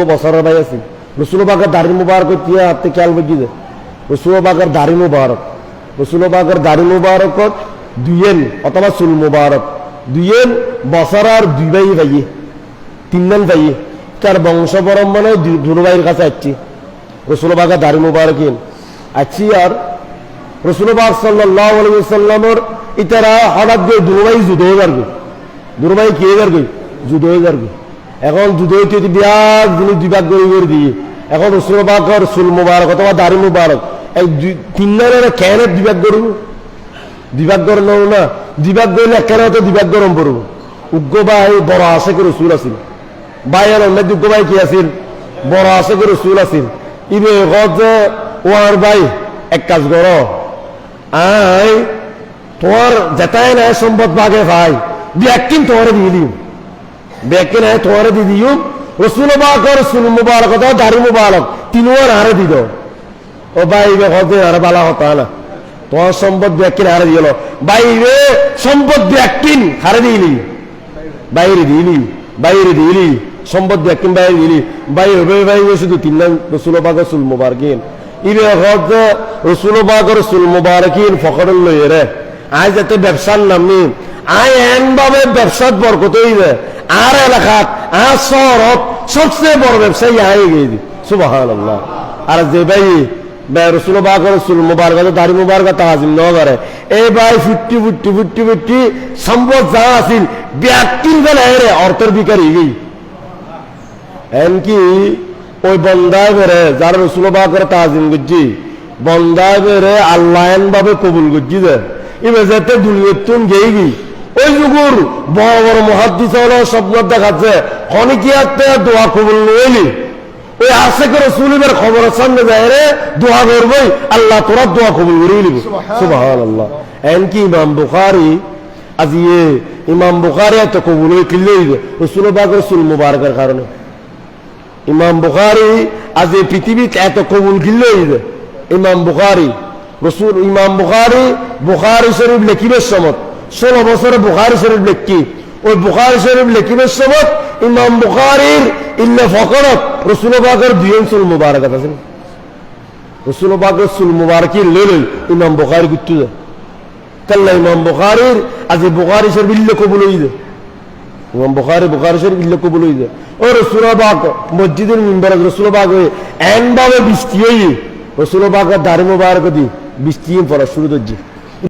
ও বছরের ভাই আছে রসুল বাগের দাড়ি মুবারক তিয়া হাতে খেয়াল বুঝি দে। রসুল বাগের দাড়ি মুবারক রসুল বাগের দাড়ি দুইয়েন, অথবা চুল মুবারক দুইয়েন বছর আর দুই ভাই ভাইয়ে তিনজন ভাইয়ে তার বংশ পরম্পরে দুনো কাছে আসছি রসুল বাগের দাড়ি মুবারক আছি আর রসুলবাগ সাল্লাহ সাল্লামর ইতারা হঠাৎ করে দুর্বাই যুদ্ধ হয়ে যাবে দুর্বাই কি হয়ে যাবে যুদ্ধ হয়ে যাবে এখন যুদ্ধ হইতে বিরাট জিনিস দুই ভাগ করে করে দিয়ে। এখন রসুলবাগর সুল মুবারক অথবা দাড়ি মুবারক, এই দুই- তিন জনের কেন দুই ভাগ করব দুই ভাগ করে নেব না, দুই ভাগ করলে কেন তো দুই ভাগ গরম পড়ব। উগ্র ভাই বড় আছে করে রসুল আছিল? ভাই আর অন্য উগ্র ভাই কি আছিল? বড় আছে করে রসুল আছিল? ইবে যে ওয়ার ভাই এক কাজ করো। আই তোমার যেটাই নাই সম্পদ ভাগে ভাই ব্যাকিন তোমার দিয়ে দিও ব্যাকিন আয় তোমার দিয়ে দিও। রসুল বাকর রসুল মুবারক দাও দাড়ি মুবারক। তিনবার হারে দিল। ও ভাই বে হতে আর বালা হতা না। তোমার সম্পদ ব্যাকিন হারে দিল। ভাই রে, সম্পদ ব্যাকিন হারে দিলি। বাইরে দিলি বাইরে দিলি। সম্পদ ব্যাকিন বাইরে দিলি। বাইরে হবে বাইরে শুধু তিন নাম রসুল বাকর রসুল মুবারকিন। ইবে হজ, রসুল বাকর রসুল মুবারকিন ফখরুল লইয়ে রে। আজ যাতে ব্যবসার নামনি আয় এন ভাবে ব্যবসাত বরকত হইবে। আর এলাকাত, আর শহরত সবচেয়ে বড় ব্যবসায়ী আয় গিয়ে দি সুবাহ আর যে ভাই রসুল তাহাজিম ন করে। এই সম্পদ যা আছিল অর্থের বিকারি গই। এমনকি ওই বন্দায় বেড়ে, যারা রসুল বাকর তাজিম গুজি বন্দায় বেড়ে আল্লাহন ভাবে কবুল গুজি দে এবার যেতে দুনিয়তুন গেই ওই যুগুর বড় বড় মহাদ্দিস হলো স্বপ্ন দেখাচ্ছে অনেকিয়াতে দোয়া কবুল নইলি ওই আসে করে সুলিমের খবর সামনে যায় রে দোয়া করবই আল্লাহ তোরা দোয়া কবুল করে নিব। সুবাহ আল্লাহ এমনকি ইমাম বুখারি আজি এ ইমাম বুখারি এত কবুল হয়ে কিনলে রসুল রসুল মুবারকের কারণে। ইমাম বুখারি আজ এই পৃথিবীতে এত কবুল গিল্ল ইমাম বুখারি রসুল ইমাম বুখারি বুখারি শরীফ লেখিবের সমত। ষোলো বছরে বুখারি শরীফ লেখি ওই বুখারি শরীফ লেখিবের সমত ইমাম বুখারির ইল্লে ফকরত রসুল বাগের দুই অঞ্চল মুবারক আছেন রসুল বাগের সুল মুবারকি লই ইমাম বুখারি গুত্তু যায়। কাল্লা ইমাম বুখারির আজ বুখারি শরীফ ইল্লে কবুল হয়ে যায়। ইমাম বুখারি বুখারি শরীফ ইল্লে কবুল হয়ে যায়। ও রসুলবাগ মসজিদের মিম্বর রসুলবাগ বৃষ্টি হয়ে রসুলবাগের দাড়ি মুবারক দি বৃষ্টি পড়া শুরু করছি